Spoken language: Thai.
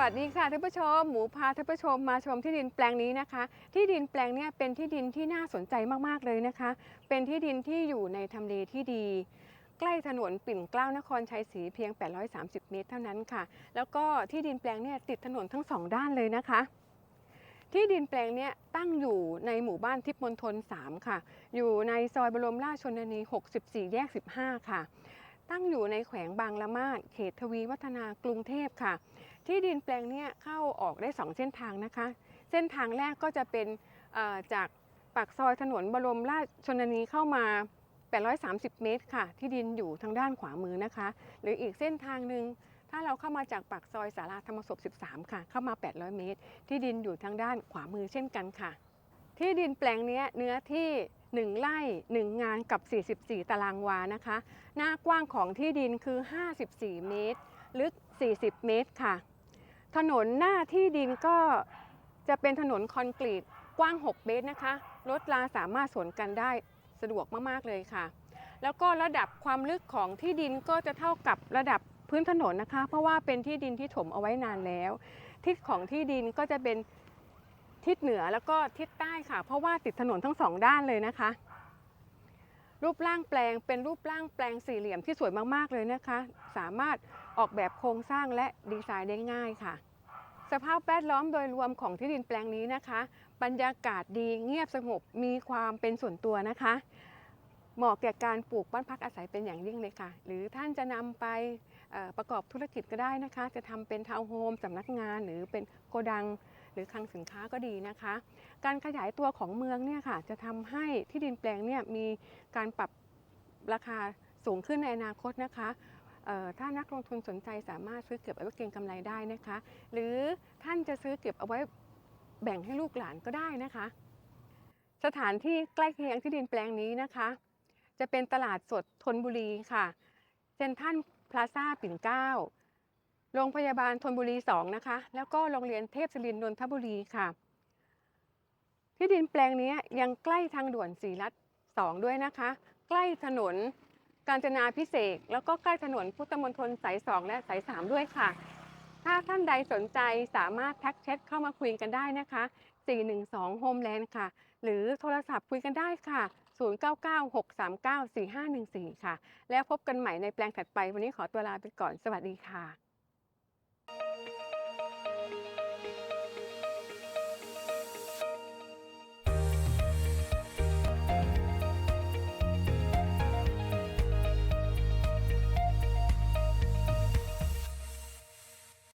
วัสดีค่ะท่านผู้ชม หมูพาท่านผู้ชมมาชมที่ดินแปลงนี้นะคะ ที่ดินแปลงเนี้ยเป็นที่ดินที่น่าสนใจมากๆเลยนะคะ เป็นที่ดินที่อยู่ในทำเลที่ดี ใกล้ถนนปิ่นเกล้านครชัยศรีเพียง 830 เมตรเท่านั้นค่ะ แล้วก็ที่ดินแปลงเนี่ยติดถนนทั้งสองด้านเลยนะคะ ที่ดินแปลงเนี้ยตั้งอยู่ในหมู่บ้านทิพย์มณฑล3ค่ะ อยู่ในซอยบรมราชชนนี 64 แยก 15 ค่ะ ตั้งอยู่ในแขวงบางละมาดเขตทวีวัฒนากรุงเทพค่ะ ที่ดินแปลงนี้เข้าออกได้ 2 เส้นทางนะคะ เส้นทางแรกก็จะเป็นจากปากซอยถนนบรมราชชนนีเข้ามา 830 เมตรค่ะ ที่ดินอยู่ทางด้านขวามือนะคะ หรืออีกเส้นทางหนึ่งถ้าเราเข้ามาจากปากซอยสาราธรรมศพ 13 ค่ะ เข้ามา 800 เมตร ที่ดินอยู่ทางด้านขวามือเช่นกันค่ะ ที่ดินแปลงนี้เนื้อที่ 1 ไร่ 1 งานกับ 44 ตารางวานะคะ หน้ากว้างของที่ดินคือ 54 เมตร ลึก 40 เมตรค่ะ ถนนหน้าที่ดินก็จะเป็นถนนคอนกรีตกว้าง 6 เมตรนะคะ รถลาสามารถสวนกันได้สะดวกมาก ๆ เลยค่ะ แล้วก็ระดับความลึกของที่ดินก็จะเท่ากับระดับพื้นถนนนะคะ เพราะว่าเป็นที่ดินที่ถมเอาไว้นานแล้ว ทิศของที่ดินก็จะเป็น ทิศเหนือแล้วก็ทิศใต้ค่ะ เพราะว่าติดถนนทั้งสองด้านเลยนะคะ รูปร่างแปลงเป็นรูปร่างแปลงสี่เหลี่ยมที่สวยมากๆเลยนะคะ สามารถออกแบบโครงสร้างและดีไซน์ได้ง่ายค่ะ สภาพแวดล้อมโดยรวมของที่ดินแปลงนี้นะคะ บรรยากาศดีเงียบสงบมีความเป็นส่วนตัวนะคะ เหมาะแก่การปลูกบ้านพักอาศัยเป็นอย่างยิ่งเลยค่ะ หรือท่านจะนำไปประกอบธุรกิจก็ได้นะคะ จะทำเป็นทาวน์โฮมสำนักงานหรือเป็นโกดัง หรือคลังสินค้าก็ดีนะคะ การขยายตัวของเมืองเนี่ยค่ะจะทำให้ที่ดินแปลงเนี่ยมีการปรับราคาสูงขึ้นในอนาคตนะคะถ้านักลงทุนสนใจสามารถซื้อเก็บเอาไว้เก็งกำไรได้นะคะ หรือท่านจะซื้อเก็บเอาไว้แบ่งให้ลูกหลานก็ได้นะคะ สถานที่ใกล้เคียงที่ดินแปลงนี้นะคะ จะเป็นตลาดสดธนบุรีค่ะเซ็นทรัลพลาซ่าปิ่นเกล้า โรงพยาบาลธนบุรี 2 นะคะ แล้วก็โรงเรียนเทพศิรินนนทบุรีค่ะ ที่ดินแปลงนี้ยังใกล้ทางด่วนสีรัฐ2ด้วยนะคะ ใกล้ถนนกาญจนาพิเศษแล้วก็ใกล้ถนนพุทธมณฑลสาย2และสาย3ด้วยค่ะ ถ้าท่านใดสนใจสามารถทักแชทเข้ามาคุยกันได้นะคะ 412 Homeland ค่ะ หรือโทรศัพท์คุยกันได้ค่ะ 0996394514 ค่ะ แล้วพบกันใหม่ในแปลงถัดไป วันนี้ขอตัวลาไปก่อน สวัสดีค่ะ